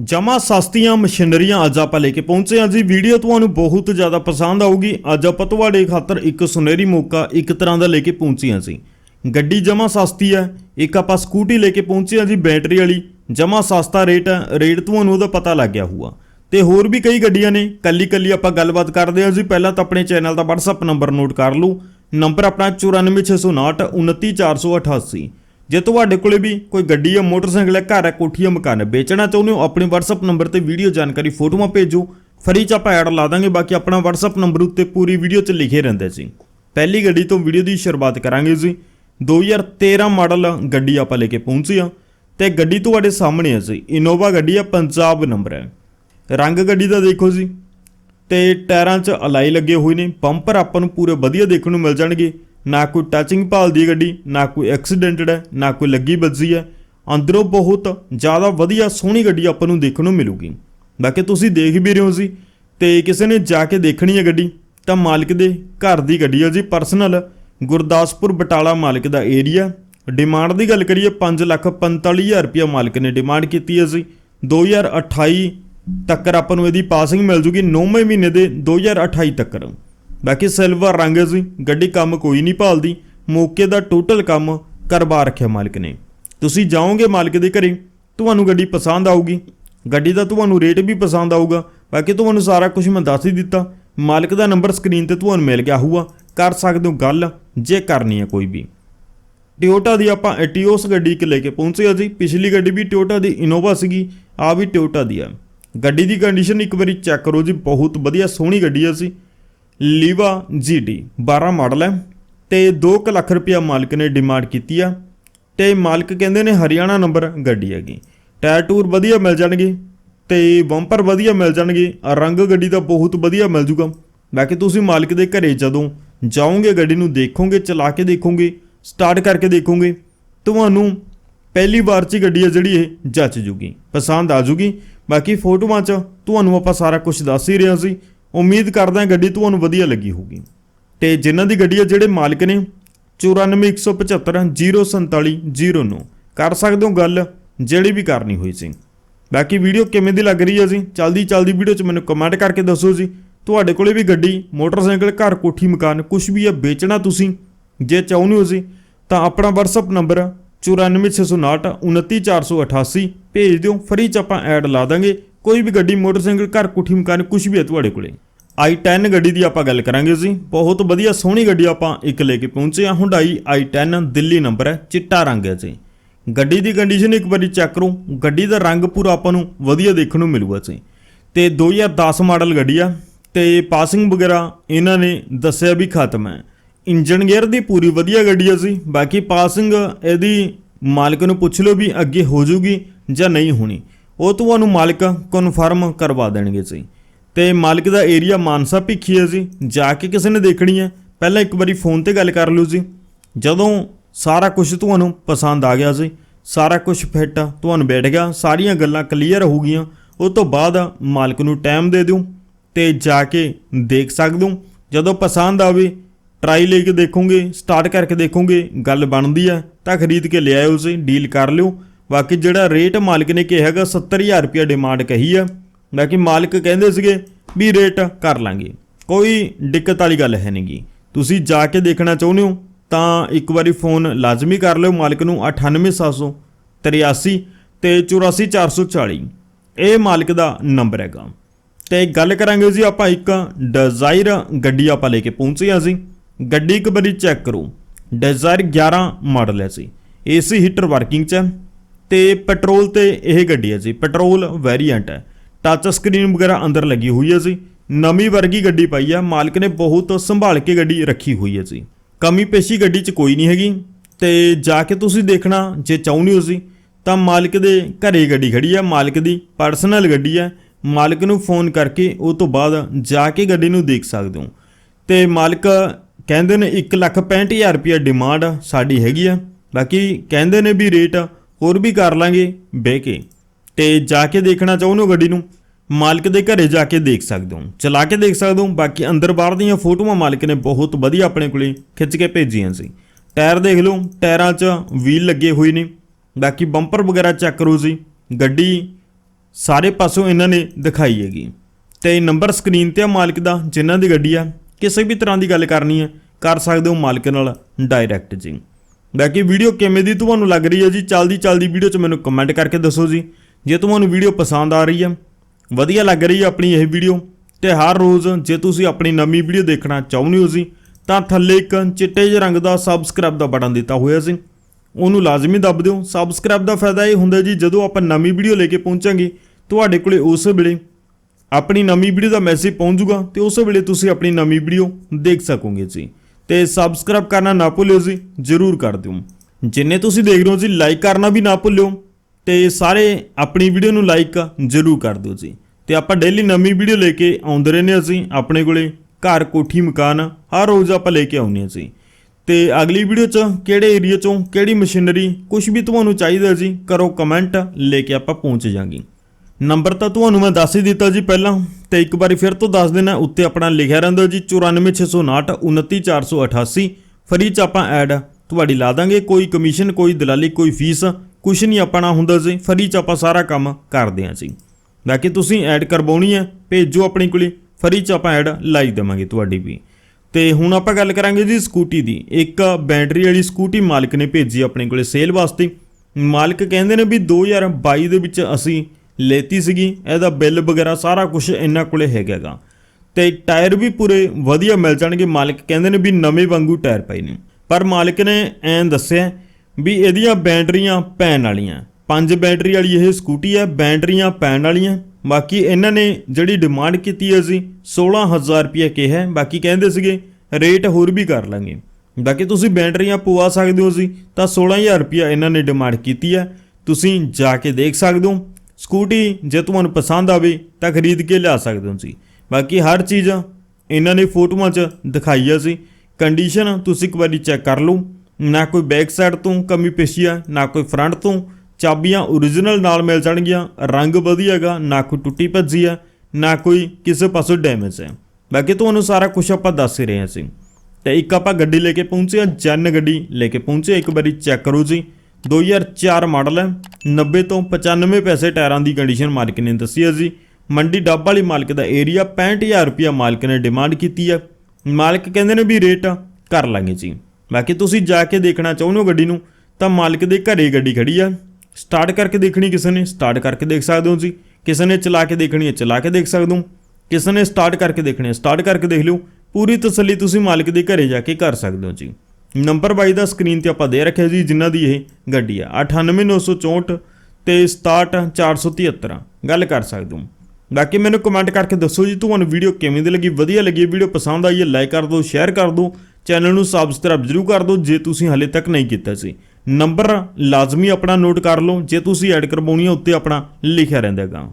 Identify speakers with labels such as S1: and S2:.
S1: ਜਮਾ ਸਸਤੀਆਂ ਮਸ਼ੀਨਰੀਆਂ ਅੱਜ ਆਪਾਂ ਲੈ ਕੇ ਪਹੁੰਚੇ ਹਾਂ ਜੀ। ਵੀਡੀਓ ਤੁਹਾਨੂੰ ਬਹੁਤ ਜ਼ਿਆਦਾ ਪਸੰਦ ਆਊਗੀ। ਅੱਜ ਆਪਾਂ ਤੁਹਾਡੇ ਖਾਤਰ ਇੱਕ ਸੁਨਹਿਰੀ ਮੌਕਾ ਇੱਕ ਤਰ੍ਹਾਂ ਦਾ ਲੈ ਕੇ ਪਹੁੰਚੇ ਹਾਂ ਜੀ। ਗੱਡੀ ਜਮਾ ਸਸਤੀ ਹੈ। ਇੱਕ ਆਪਾਂ ਸਕੂਟੀ ਲੈ ਕੇ ਪਹੁੰਚੇ ਹਾਂ ਜੀ ਬੈਟਰੀ ਵਾਲੀ। ਜਮਾ ਸਸਤਾ ਰੇਟ ਹੈ। ਰੇਟ ਤੁਹਾਨੂੰ ਉਹਦਾ ਪਤਾ ਲੱਗ ਗਿਆ ਹੋਊਗਾ। ਤੇ ਹੋਰ ਵੀ ਕਈ ਗੱਡੀਆਂ ਨੇ। ਕੱਲੀ ਕੱਲੀ ਆਪਾਂ ਗੱਲਬਾਤ ਕਰਦੇ ਹਾਂ ਜੀ। ਪਹਿਲਾਂ ਤਾਂ ਆਪਣੇ ਚੈਨਲ ਦਾ WhatsApp ਨੰਬਰ ਨੋਟ ਕਰ ਲਓ। ਨੰਬਰ ਆਪਣਾ 94659 29488 ਜੇ ਤੁਹਾਡੇ ਕੋਲੇ ਵੀ ਕੋਈ ਗੱਡੀ ਹੈ ਮੋਟਰਸਾਈਕਲ ਹੈ, ਘਰ ਹੈ, ਕੋਠੀ ਹੈ ਮਕਾਨ ਹੈ, ਵੇਚਣਾ ਚਾਹੁੰਦੇ ਹੋ, ਆਪਣੇ WhatsApp ਨੰਬਰ ਤੇ ਵੀਡੀਓ ਜਾਣਕਾਰੀ ਫੋਟੋਆਂ ਭੇਜੋ। ਫਰੀ ਚ ਆਪਾਂ ਐਡ ਲਾ ਦਾਂਗੇ, ਬਾਕੀ ਆਪਣਾ WhatsApp ਨੰਬਰ ਉੱਤੇ ਪੂਰੀ ਵੀਡੀਓ ਚ ਲਿਖੇ ਰਹਿੰਦੇ ਸੀ। ਪਹਿਲੀ ਗੱਡੀ ਤੋਂ ਵੀਡੀਓ ਦੀ ਸ਼ੁਰੂਆਤ ਕਰਾਂਗੇ ਜੀ। 2013 ਮਾਡਲ ਗੱਡੀ ਆਪਾਂ ਲੈ ਕੇ ਪਹੁੰਚੇ ਹਾਂ ਤੇ ਗੱਡੀ ਤੁਹਾਡੇ ਸਾਹਮਣੇ ਹੈ ਜੀ। ਇਨੋਵਾ ਗੱਡੀ ਆ ਪੰਜਾਬ ਨੰਬਰ ਹੈ। ਰੰਗ ਗੱਡੀ ਦਾ ਦੇਖੋ ਜੀ। ਤੇ ਟਾਇਰਾਂ 'ਚ ਅਲਾਈ ਲੱਗੇ ਹੋਏ ਨੇ। ਬੰਪਰ ਆਪਾਂ ਨੂੰ ਪੂਰੇ ਵਧੀਆ ਦੇਖਣ ਨੂੰ ਮਿਲ ਜਾਣਗੇ। ਨਾ ਕੋਈ ਟੱਚਿੰਗ ਭਾਲਦੀ ਹੈ ਗੱਡੀ, ਨਾ ਕੋਈ ਐਕਸੀਡੈਂਟਡ ਹੈ, ਨਾ ਕੋਈ ਲੱਗੀ ਵੱਜੀ ਹੈ। ਅੰਦਰੋਂ ਬਹੁਤ ਜ਼ਿਆਦਾ ਵਧੀਆ ਸੋਹਣੀ ਗੱਡੀ ਆਪਾਂ ਨੂੰ ਦੇਖਣ ਨੂੰ ਮਿਲੂਗੀ। ਬਾਕੀ ਤੁਸੀਂ ਦੇਖ ਵੀ ਰਹੇ ਹੋ ਜੀ, ਤੇ ਕਿਸੇ ਨੇ ਜਾ ਕੇ ਦੇਖਣੀ ਹੈ ਗੱਡੀ, ਤਾਂ ਮਾਲਕ ਦੇ ਘਰ ਦੀ ਗੱਡੀ ਹੈ ਜੀ ਪਰਸਨਲ ਗੁਰਦਾਸਪੁਰ ਬਟਾਲਾ ਮਾਲਕ ਦਾ ਏਰੀਆ ਡਿਮਾਂਡ ਦੀ ਗੱਲ ਕਰੀਏ 545000 ਰੁਪਇਆ ਮਾਲਕ ਨੇ ਡਿਮਾਂਡ ਕੀਤੀ ਹੈ ਜੀ। 2028 ਤੱਕ ਆਪਾਂ ਨੂੰ ਇਹਦੀ ਪਾਸਿੰਗ ਮਿਲ ਜੂਗੀ 9ਵੇਂ ਮਹੀਨੇ ਦੇ 2028 ਤੱਕ ਬਾਕੀ ਸਿਲਵਰ ਰੰਗ ਸੀ, ਗੱਡੀ ਕੰਮ ਕੋਈ ਨਹੀਂ ਭਾਲਦੀ, ਮੌਕੇ ਦਾ ਟੋਟਲ ਕੰਮ ਕਰਵਾ ਰੱਖਿਆ ਮਾਲਕ ਨੇ। ਤੁਸੀਂ ਜਾਓਗੇ ਮਾਲਕ ਦੇ ਘਰੇ, ਤੁਹਾਨੂੰ ਗੱਡੀ ਪਸੰਦ ਆਊਗੀ। ਗੱਡੀ ਦਾ ਤੁਹਾਨੂੰ ਰੇਟ ਵੀ ਪਸੰਦ ਆਊਗਾ। ਬਾਕੀ ਤੁਹਾਨੂੰ ਸਾਰਾ ਕੁਝ ਮੈਂ ਦੱਸ ਹੀ ਦਿੱਤਾ। ਮਾਲਕ ਦਾ ਨੰਬਰ ਸਕਰੀਨ ਤੇ ਤੁਹਾਨੂੰ ਮਿਲ ਗਿਆ ਹੋਊਗਾ। ਕਰ ਸਕਦੇ ਹੋ ਗੱਲ, ਜੇ ਕਰਨੀ ਹੈ ਕੋਈ ਵੀ। ਟਿਓਟਾ ਦੀ ਆਪਾਂ ਐਟੀਓਸ ਗੱਡੀ ਇੱਕ ਲੈ ਕੇ ਪਹੁੰਚੇ ਹਾਂ ਜੀ। ਪਿਛਲੀ ਗੱਡੀ ਵੀ ਟਿਓਟਾ ਦੀ ਇਨੋਵਾ ਸੀਗੀ ਆ ਵੀ ਟਿਓਟਾ ਦੀ ਆ। ਗੱਡੀ ਦੀ ਕੰਡੀਸ਼ਨ ਇੱਕ ਵਾਰੀ ਚੈੱਕ ਕਰੋ ਜੀ, ਬਹੁਤ ਵਧੀਆ ਸੋਹਣੀ ਗੱਡੀ ਆ ਸੀ। ਲੀਵਾ GT 12 ਮਾਡਲ ਹੈ ਤੇ 2 ਲੱਖ ਰੁਪਇਆ ਮਾਲਕ ਨੇ ਡਿਮਾਂਡ ਕੀਤੀ ਆ। ਤੇ ਮਾਲਕ ਕਹਿੰਦੇ ਨੇ ਹਰਿਆਣਾ ਨੰਬਰ ਗੱਡੀ ਹੈਗੀ। ਟਾਇਰ ਟੂਰ ਵਧੀਆ ਮਿਲ ਜਾਣਗੇ ਤੇ ਬੰਪਰ ਵਧੀਆ ਮਿਲ ਜਾਣਗੇ। ਰੰਗ ਗੱਡੀ ਦਾ ਬਹੁਤ ਵਧੀਆ ਮਿਲ ਜੂਗਾ। ਬਾਕੀ ਤੁਸੀਂ ਮਾਲਕ ਦੇ ਘਰੇ ਜਦੋਂ ਜਾਓਗੇ ਗੱਡੀ ਨੂੰ ਦੇਖੋਗੇ, ਚਲਾ ਕੇ ਦੇਖੋਗੇ ਸਟਾਰਟ ਕਰਕੇ ਦੇਖੋਗੇ, ਤੁਹਾਨੂੰ ਪਹਿਲੀ ਵਾਰ 'ਚ ਹੀ ਗੱਡੀ ਹੈ ਜਿਹੜੀ ਇਹ ਜੱਚ ਜੂਗੀ, ਪਸੰਦ ਆ ਜੂਗੀ। ਬਾਕੀ ਫੋਟੋਆਂ 'ਚ ਤੁਹਾਨੂੰ ਆਪਾਂ ਸਾਰਾ ਕੁਝ ਦੱਸ ਹੀ ਰਿਹਾ ਸੀ। ਉਮੀਦ ਕਰਦਾ ਗੱਡੀ ਤੁਹਾਨੂੰ ਵਧੀਆ ਲੱਗੀ ਹੋਊਗੀ। ਤੇ ਜਿਨ੍ਹਾਂ ਦੀ ਗੱਡੀ ਹੈ ਜਿਹੜੇ ਮਾਲਕ ਨੇ 9417504709 ਕਰ ਸਕਦੇ ਹੋ ਗੱਲ, ਜਿਹੜੀ ਵੀ ਕਰਨੀ ਹੋਈ ਸੀ। ਬਾਕੀ ਵੀਡੀਓ ਕਿਵੇਂ ਦੀ ਲੱਗ ਰਹੀ ਹੈ ਜੀ, ਚਲਦੀ ਚਲਦੀ ਵੀਡੀਓ 'ਚ ਮੈਨੂੰ ਕਮੈਂਟ ਕਰਕੇ ਦੱਸੋ ਜੀ। ਤੁਹਾਡੇ ਕੋਲੇ ਵੀ ਗੱਡੀ, ਮੋਟਰਸਾਈਕਲ, ਘਰ, ਕੋਠੀ, ਮਕਾਨ ਕੁਝ ਵੀ ਹੈ ਵੇਚਣਾ ਤੁਸੀਂ, ਜੇ ਚਾਹੁੰਦੇ ਹੋ ਜੀ, ਤਾਂ ਆਪਣਾ WhatsApp ਨੰਬਰ 9469 29488 ਭੇਜ ਦਿਓ, ਫਰੀ ਚ ਆਪਾਂ ਐਡ ਲਾ ਦਾਂਗੇ। ਕੋਈ ਵੀ ਗੱਡੀ, ਮੋਟਰਸਾਈਕਲ, ਘਰ, ਕੋਠੀ, ਮਕਾਨ ਕੁਝ ਵੀ ਹੈ ਤੁਹਾਡੇ ਕੋਲੇ। i10 ਗੱਡੀ ਦੀ ਆਪਾਂ ਗੱਲ ਕਰਾਂਗੇ ਜੀ। ਬਹੁਤ ਵਧੀਆ ਸੋਹਣੀ ਗੱਡੀ ਆਪਾਂ ਇੱਕ ਲੈ ਕੇ ਪਹੁੰਚੇ ਹਾਂ। Hyundai i10 ਦਿੱਲੀ ਨੰਬਰ ਹੈ, ਚਿੱਟਾ ਰੰਗ ਹੈ ਜੀ। ਗੱਡੀ ਦੀ ਕੰਡੀਸ਼ਨ ਇੱਕ ਵਾਰੀ ਚੈੱਕ ਕਰੋ। ਗੱਡੀ ਦਾ ਰੰਗ ਪੂਰਾ ਆਪਾਂ ਨੂੰ ਵਧੀਆ ਦੇਖਣ ਨੂੰ ਮਿਲੂਗਾ ਜੀ। ਤੇ 2010 ਮਾਡਲ ਗੱਡੀ ਆ। ਤੇ ਪਾਸਿੰਗ ਵਗੈਰਾ ਇਹਨਾਂ ਨੇ ਦੱਸਿਆ ਵੀ ਖਤਮ ਹੈ। ਇੰਜਨ ਗੇਅਰ ਦੀ ਪੂਰੀ ਵਧੀਆ ਗੱਡੀ ਆ ਸੀ ਬਾਕੀ ਪਾਸਿੰਗ ਇਹਦੀ ਮਾਲਕ ਨੂੰ ਪੁੱਛ ਲਓ ਵੀ ਅੱਗੇ ਹੋ ਜੂਗੀ ਜਾਂ ਨਹੀਂ ਹੋਣੀ। ਉਹ ਤੁਹਾਨੂੰ ਮਾਲਕ ਕਨਫਰਮ ਕਰਵਾ ਦੇਣਗੇ ਜੀ ਤੇ ਮਾਲਕ ਦਾ ਏਰੀਆ ਮਾਨਸਾ ਭਿੱਖੀ ਹੈ ਜੀ। ਜਾ ਕੇ ਕਿਸੇ ਨੇ ਦੇਖਣੀ ਹੈ। ਪਹਿਲਾਂ ਇੱਕ ਵਾਰੀ ਫੋਨ ਤੇ ਗੱਲ ਕਰ ਲਓ ਜੀ। ਜਦੋਂ ਸਾਰਾ ਕੁਝ ਤੁਹਾਨੂੰ ਪਸੰਦ ਆ ਗਿਆ ਜੀ, ਸਾਰਾ ਕੁਝ ਫਿੱਟ ਤੁਹਾਨੂੰ ਬੈਠ ਗਿਆ, ਸਾਰੀਆਂ ਗੱਲਾਂ ਕਲੀਅਰ ਹੋ ਗਈਆਂ, ਉਹ ਤੋਂ ਬਾਅਦ ਮਾਲਕ ਨੂੰ ਟਾਈਮ ਦੇ ਦਿਓ ਤੇ ਜਾ ਕੇ ਦੇਖ ਸਕਦੇ ਹੋ। ਜਦੋਂ ਪਸੰਦ ਆਵੇ ਟਰਾਈ ਲੈ ਕੇ ਦੇਖੋਗੇ ਸਟਾਰਟ ਕਰਕੇ ਦੇਖੋਗੇ, ਗੱਲ ਬਣਦੀ ਹੈ, ਤਾਂ ਖਰੀਦ ਕੇ ਲਿਆਇਓ ਜੀ ਡੀਲ ਕਰ ਲਿਓ। ਬਾਕੀ ਜਿਹੜਾ ਰੇਟ ਮਾਲਕ ਨੇ ਕਿਹਾ ਹੈਗਾ 70000 ਰੁਪਏ ਡਿਮਾਂਡ ਕਹੀ ਆ। ਬਾਕੀ ਮਾਲਕ ਕਹਿੰਦੇ ਸੀਗੇ ਵੀ ਰੇਟ ਕਰ ਲਾਂਗੇ। ਕੋਈ ਦਿੱਕਤ ਵਾਲੀ ਗੱਲ ਹੈ ਨਹੀਂਗੀ। ਤੁਸੀਂ ਜਾ ਕੇ ਦੇਖਣਾ ਚਾਹੁੰਦੇ ਹੋ ਤਾਂ ਇੱਕ ਵਾਰੀ ਫੋਨ ਲਾਜ਼ਮੀ ਕਰ ਲਿਓ ਮਾਲਕ ਨੂੰ 98783 ਤੇ 84440 ਇਹ ਮਾਲਕ ਦਾ ਨੰਬਰ ਹੈਗਾ। ਤੇ ਗੱਲ ਕਰਾਂਗੇ ਜੀ ਆਪਾਂ ਇੱਕ ਡਿਜ਼ਾਇਰ ਗੱਡੀ ਆਪਾਂ ਲੈ ਕੇ ਪਹੁੰਚੇ ਹਾਂ ਜੀ। ਗੱਡੀ ਇੱਕ ਵਾਰੀ ਚੈੱਕ ਕਰੋ। ਡਿਜ਼ਾਇਰ 11 ਮਾਡਲ ਹੈ ਜੀ। ਏਸੀ ਹੀਟਰ ਵਰਕਿੰਗ 'ਚ ਹੈ। ਤੇ ਪੈਟਰੋਲ ਤੇ ਇਹ ਗੱਡੀ ਹੈ ਜੀ, ਪੈਟਰੋਲ ਵੇਰੀਐਂਟ ਹੈ। ਟੱਚ ਸਕਰੀਨ ਵਗੈਰਾ ਅੰਦਰ ਲੱਗੀ ਹੋਈ ਹੈ ਜੀ। ਨਵੀਂ ਵਰਗੀ ਗੱਡੀ ਪਾਈ ਆ, ਮਾਲਕ ਨੇ ਬਹੁਤ ਸੰਭਾਲ ਕੇ ਗੱਡੀ ਰੱਖੀ ਹੋਈ ਹੈ ਜੀ। ਕਮੀ ਪੇਸ਼ੀ ਗੱਡੀ 'ਚ ਕੋਈ ਨਹੀਂ ਹੈਗੀ। ਤੇ ਜਾ ਕੇ ਤੁਸੀਂ ਦੇਖਣਾ, ਜੇ ਚਾਹੁੰਦੇ ਹੋ ਜੀ, ਤਾਂ ਮਾਲਕ ਦੇ ਘਰੇ ਗੱਡੀ ਖੜੀ ਆ, ਮਾਲਕ ਦੀ ਪਰਸਨਲ ਗੱਡੀ ਆ। ਮਾਲਕ ਨੂੰ ਫੋਨ ਕਰਕੇ ਉਹ ਤੋਂ ਬਾਅਦ ਜਾ ਕੇ ਗੱਡੀ ਨੂੰ ਦੇਖ ਸਕਦੇ ਹੋ। ਤੇ ਮਾਲਕ ਕਹਿੰਦੇ ਨੇ 165000 ਰੁਪਏ ਡਿਮਾਂਡ ਸਾਡੀ ਹੈਗੀ ਆ। ਬਾਕੀ ਕਹਿੰਦੇ ਨੇ ਵੀ ਰੇਟ ਹੋਰ ਵੀ ਕਰ ਲਾਂਗੇ। ਬਹਿ ਕੇ ਤੇ ਜਾ ਕੇ ਦੇਖਣਾ ਚਾਹੁੰਦੇ ਹੋ ਗੱਡੀ ਨੂੰ। ਮਾਲਕ ਦੇ ਘਰੇ ਜਾ ਕੇ ਦੇਖ ਸਕਦੇ ਹੋ। ਚਲਾ ਕੇ ਦੇਖ ਸਕਦੇ ਹੋ। ਬਾਕੀ ਅੰਦਰ ਬਾਹਰ ਦੀਆਂ ਫੋਟੋਆਂ ਮਾਲਕ ਨੇ ਬਹੁਤ ਵਧੀਆ ਆਪਣੇ ਕੋਲੇ ਖਿੱਚ ਕੇ ਭੇਜੀਆਂ ਸੀ। ਟਾਇਰ ਦੇਖ ਲਓ, ਟਾਇਰਾਂ 'ਚ ਵੀਲ ਲੱਗੇ ਹੋਏ ਨੇ। ਬਾਕੀ ਬੰਪਰ ਵਗੈਰਾ ਚੈੱਕ ਕਰੋ ਜੀ। ਗੱਡੀ ਸਾਰੇ ਪਾਸੋਂ ਇਹਨਾਂ ਨੇ ਦਿਖਾਈ ਹੈਗੀ। ਤੇ ਨੰਬਰ ਸਕਰੀਨ ਤੇ ਆ ਮਾਲਕ ਦਾ, ਜਿਨ੍ਹਾਂ ਦੀ ਗੱਡੀ ਆ। ਕਿਸੇ ਵੀ ਤਰ੍ਹਾਂ ਦੀ ਗੱਲ ਕਰਨੀ ਹੈ ਕਰ ਸਕਦੇ ਹੋ ਮਾਲਕ ਨਾਲ ਡਾਇਰੈਕਟ ਜੀ। ਬਾਕੀ ਵੀਡੀਓ ਕਿਵੇਂ ਦੀ ਤੁਹਾਨੂੰ ਲੱਗ ਰਹੀ ਹੈ ਜੀ, ਚੱਲਦੀ ਚੱਲਦੀ ਵੀਡੀਓ 'ਚ ਮੈਨੂੰ ਕਮੈਂਟ ਕਰਕੇ ਦੱਸੋ ਜੀ। ਜੇ ਤੁਹਾਨੂੰ ਵੀਡੀਓ ਪਸੰਦ ਆ ਰਹੀ ਹੈ, ਵਧੀਆ ਲੱਗ ਰਹੀ ਹੈ ਆਪਣੀ ਇਹ ਵੀਡੀਓ, ਤੇ ਹਰ ਰੋਜ਼ ਜੇ ਤੁਸੀਂ ਆਪਣੀ ਨਵੀਂ ਵੀਡੀਓ ਦੇਖਣਾ ਚਾਹੁੰਦੇ ਹੋ ਜੀ, ਤਾਂ ਥੱਲੇ ਇੱਕ ਚਿੱਟੇ ਜਿਹੇ ਰੰਗ ਦਾ ਸਬਸਕ੍ਰਾਈਬ ਦਾ ਬਟਨ ਦਿੱਤਾ ਹੋਇਆ ਸੀ ਉਹਨੂੰ ਲਾਜ਼ਮੀ ਦੱਬ ਦਿਓ। ਸਬਸਕ੍ਰਾਈਬ ਦਾ ਫਾਇਦਾ ਇਹ ਹੁੰਦਾ ਜੀ, ਜਦੋਂ ਆਪਾਂ ਨਵੀਂ ਵੀਡੀਓ ਲੈ ਕੇ ਪਹੁੰਚਾਂਗੇ, ਤੁਹਾਡੇ ਕੋਲੇ ਉਸ ਵੇਲੇ ਆਪਣੀ ਨਵੀਂ ਵੀਡੀਓ ਦਾ ਮੈਸੇਜ ਪਹੁੰਚੂਗਾ ਜਾਊਗਾ, ਤੇ ਉਸ ਵੇਲੇ ਤੁਸੀਂ ਆਪਣੀ ਨਵੀਂ ਵੀਡੀਓ ਦੇਖ ਸਕੋਗੇ ਜੀ। ਤੇ ਸਬਸਕ੍ਰਾਈਬ ਕਰਨਾ ਨਾ ਭੁੱਲਿਓ ਜੀ, ਜਰੂਰ ਕਰ ਦਿਓ। ਜਿੰਨੇ ਤੁਸੀਂ ਦੇਖ ਰਹੇ ਹੋ ਜੀ ਲਾਈਕ ਕਰਨਾ ਵੀ ਨਾ ਭੁੱਲਿਓ ਤੇ ਸਾਰੇ ਆਪਣੀ ਵੀਡੀਓ ਨੂੰ ਲਾਈਕ ਜਰੂਰ ਕਰ ਦਿਓ ਜੀ। ਤੇ ਆਪਾਂ ਡੇਲੀ ਨਵੀਂ ਵੀਡੀਓ ਲੈ ਕੇ ਆਉਂਦੇ ਰਹਿੰਦੇ ਹਾਂ ਅਸੀਂ ਆਪਣੇ ਕੋਲੇ ਘਰ, ਕੋਠੀ, ਮਕਾਨ, ਹਰ ਰੋਜ਼ ਆਪਾਂ ਲੈ ਕੇ ਆਉਂਦੇ ਹਾਂ ਜੀ। ਤੇ ਅਗਲੀ ਵੀਡੀਓ 'ਚ ਕਿਹੜੇ ਏਰੀਆ 'ਚੋਂ ਕਿਹੜੀ ਮਸ਼ੀਨਰੀ ਕੁਝ ਵੀ ਤੁਹਾਨੂੰ ਚਾਹੀਦਾ ਜੀ, ਕਰੋ ਕਮੈਂਟ ਲੈ ਕੇ ਆਪਾਂ ਪਹੁੰਚ ਜਾਾਂਗੇ ਨੰਬਰ ਤਾਂ ਤੁਹਾਨੂੰ ਮੈਂ ਦੱਸ ਹੀ ਦਿੱਤਾ ਜੀ ਪਹਿਲਾਂ, ਤੇ ਇੱਕ ਵਾਰੀ ਫਿਰ ਤੋਂ ਦੱਸ ਦੇਣਾ, ਉੱਤੇ ਆਪਣਾ ਲਿਖਿਆ ਰਹਿੰਦਾ ਜੀ 94659 29488 ਫਰੀ 'ਚ ਆਪਾਂ ਐਡ ਤੁਹਾਡੀ ਲਾ ਦਾਂਗੇ, ਕੋਈ ਕਮਿਸ਼ਨ ਕੋਈ ਦਲਾਲੀ, ਕੋਈ ਫੀਸ ਕੁਛ ਨਹੀਂ ਆਪਣਾ ਹੁੰਦਾ ਜੀ, ਫਰੀ 'ਚ ਆਪਾਂ ਸਾਰਾ ਕੰਮ ਕਰਦੇ ਹਾਂ ਜੀ। ਬਾਕੀ ਤੁਸੀਂ ਐਡ ਕਰਵਾਉਣੀ ਹੈ, ਭੇਜੋ ਆਪਣੇ ਕੋਲੇ, ਫਰੀ 'ਚ ਆਪਾਂ ਐਡ ਲਾਈ ਦੇਵਾਂਗੇ ਤੁਹਾਡੀ ਵੀ। ਤੇ ਹੁਣ ਆਪਾਂ ਗੱਲ ਕਰਾਂਗੇ ਜੀ ਸਕੂਟੀ ਦੀ। ਇੱਕ ਬੈਟਰੀ ਵਾਲੀ ਸਕੂਟੀ ਮਾਲਕ ਨੇ ਭੇਜੀ ਆਪਣੇ ਕੋਲੇ ਸੇਲ ਵਾਸਤੇ। ਮਾਲਕ ਕਹਿੰਦੇ ਨੇ ਵੀ 2022 ਦੇ ਵਿੱਚ ਅਸੀਂ ਲੈਤੀ ਸੀਗੀ, ਇਹਦਾ ਬਿੱਲ ਵਗੈਰਾ ਸਾਰਾ ਕੁਝ ਇਹਨਾਂ ਕੋਲੇ ਹੈਗਾਗਾ। ਤੇ ਟਾਇਰ ਵੀ ਪੂਰੇ ਵਧੀਆ ਮਿਲ ਜਾਣਗੇ, ਮਾਲਕ ਕਹਿੰਦੇ ਨੇ ਵੀ ਨਵੇਂ ਵਾਂਗੂ ਟਾਇਰ ਪਏ ਨੇ। ਪਰ ਮਾਲਕ ਨੇ ਐਂ ਦੱਸਿਆ ਵੀ ਇਹਦੀਆਂ ਬੈਟਰੀਆਂ ਪੈਣ ਵਾਲੀਆਂ। ਪੰਜ ਬੈਟਰੀ ਵਾਲੀ ਇਹ ਸਕੂਟੀ ਹੈ, ਬੈਟਰੀਆਂ ਪੈਣ ਵਾਲੀਆਂ। ਬਾਕੀ ਇਹਨਾਂ ਨੇ ਜਿਹੜੀ ਡਿਮਾਂਡ ਕੀਤੀ ਹੈ ਜੀ 16000 ਰੁਪਏ ਕਿਹਾ। ਬਾਕੀ ਕਹਿੰਦੇ ਸੀਗੇ, ਰੇਟ ਹੋਰ ਵੀ ਕਰ ਲਾਂਗੇ। ਬਾਕੀ ਤੁਸੀਂ ਬੈਟਰੀਆਂ ਪਵਾ ਸਕਦੇ ਹੋ ਜੀ ਤਾਂ 16000 ਰੁਪਏ ਇਹਨਾਂ ਨੇ ਡਿਮਾਂਡ ਕੀਤੀ ਹੈ। ਤੁਸੀਂ ਜਾ ਕੇ ਦੇਖ ਸਕਦੇ ਹੋ। ਸਕੂਟੀ ਜੇ ਤੁਹਾਨੂੰ ਪਸੰਦ ਆਵੇ ਤਾਂ ਖਰੀਦ ਕੇ ਲਿਆ ਸਕਦੇ ਹੋ ਜੀ ਬਾਕੀ ਹਰ ਚੀਜ਼ ਇਹਨਾਂ ਨੇ ਫੋਟੋਆਂ 'ਚ ਦਿਖਾਈ ਆ ਸੀ। ਕੰਡੀਸ਼ਨ ਤੁਸੀਂ ਇੱਕ ਵਾਰੀ ਚੈੱਕ ਕਰ ਲਓ। ਨਾ ਕੋਈ ਬੈਕ ਸਾਈਡ ਤੋਂ ਕਮੀ ਪੇਸ਼ੀ ਆ, ਨਾ ਕੋਈ ਫਰੰਟ ਤੋਂ। ਚਾਬੀਆਂ ਓਰੀਜਨਲ ਨਾਲ ਮਿਲ ਜਾਣਗੀਆਂ, ਰੰਗ ਵਧੀਆਗਾ ਨਾ ਕੋਈ ਟੁੱਟੀ ਭੱਜੀ ਆ, ਨਾ ਕੋਈ ਕਿਸੇ ਪਾਸੋਂ ਡੈਮੇਜ ਹੈ ਬਾਕੀ ਤੁਹਾਨੂੰ ਸਾਰਾ ਕੁਝ ਆਪਾਂ ਦੱਸ ਹੀ ਰਹੇ ਹਾਂ ਸੀ ਤੇ ਇੱਕ ਆਪਾਂ ਗੱਡੀ ਲੈ ਕੇ ਪਹੁੰਚੇ ਆ ਜਨ ਗੱਡੀ ਲੈ ਕੇ ਪਹੁੰਚੇ, ਇੱਕ ਵਾਰੀ ਚੈੱਕ ਕਰੋ ਜੀ। 2004 ਮਾਡਲ ਹੈ। 90 ਤੋਂ 95 ਪੈਸੇ ਟਾਇਰਾਂ ਦੀ ਕੰਡੀਸ਼ਨ ਮਾਲਕ ਨੇ ਦੱਸੀ ਹੈ ਜੀ। ਮੰਡੀ ਡੱਬ ਵਾਲੀ ਮਾਲਕ ਦਾ ਏਰੀਆ 65000 ਰੁਪਇਆ ਮਾਲਕ ਨੇ ਡਿਮਾਂਡ ਕੀਤੀ ਹੈ। ਮਾਲਕ ਕਹਿੰਦੇ ਨੇ ਵੀ ਰੇਟ ਕਰ ਲਾਂਗੇ ਜੀ। ਬਾਕੀ ਤੁਸੀਂ ਜਾ ਕੇ ਦੇਖਣਾ ਚਾਹੁੰਦੇ ਹੋ ਗੱਡੀ ਨੂੰ, ਤਾਂ ਮਾਲਕ ਦੇ ਘਰੇ ਗੱਡੀ ਖੜੀ ਆ ਸਟਾਰਟ ਕਰਕੇ ਦੇਖਣੀ ਕਿਸੇ ਨੇ ਸਟਾਰਟ ਕਰਕੇ ਦੇਖ ਸਕਦੇ ਹੋ ਜੀ। ਕਿਸੇ ਨੇ ਚਲਾ ਕੇ ਦੇਖਣੀ ਹੈ, ਚਲਾ ਕੇ ਦੇਖ ਸਕਦੇ ਹੋ। ਕਿਸੇ ਨੇ ਸਟਾਰਟ ਕਰਕੇ ਦੇਖਣੀ ਹੈ ਸਟਾਰਟ ਕਰਕੇ ਦੇਖ ਲਿਓ। ਪੂਰੀ ਤਸੱਲੀ ਤੁਸੀਂ ਮਾਲਕ ਦੇ ਘਰੇ ਜਾ ਕੇ ਕਰ ਸਕਦੇ ਹੋ ਜੀ। ਨੰਬਰ 22 ਦਾ ਸਕਰੀਨ ਤੇ ਆਪਾਂ ਦੇ ਰੱਖਿਆ ਜੀ, ਜਿਨ੍ਹਾਂ ਦੀ ਇਹ ਗੱਡੀ ਆ। 98964 ਤੇ 67473 ਗੱਲ ਕਰ ਸਕਦੇ ਹੋ। ਬਾਕੀ ਮੈਨੂੰ ਕਮੈਂਟ ਕਰਕੇ ਦੱਸੋ ਜੀ, ਤੁਹਾਨੂੰ ਵੀਡੀਓ ਕਿਵੇਂ ਦੀ ਲੱਗੀ? ਵਧੀਆ ਲੱਗੀ ਵੀਡੀਓ ਪਸੰਦ ਆਈ ਹੈ ਲਾਈਕ ਕਰ ਦਿਓ ਸ਼ੇਅਰ ਕਰ ਦਿਓ। ਚੈਨਲ ਨੂੰ ਸਬਸਕ੍ਰਾਈਬ ਜ਼ਰੂਰ ਕਰ ਦਿਓ, ਜੇ ਤੁਸੀਂ ਹਲੇ ਤੱਕ ਨਹੀਂ ਕੀਤਾ ਸੀ। ਨੰਬਰ ਲਾਜ਼ਮੀ ਆਪਣਾ ਨੋਟ ਕਰ ਲਓ, ਜੇ ਤੁਸੀਂ ਐਡ ਕਰਵਾਉਣੀ ਹੈ, ਉੱਤੇ ਆਪਣਾ ਲਿਖਿਆ ਰਹਿੰਦਾ ਹੈਗਾ।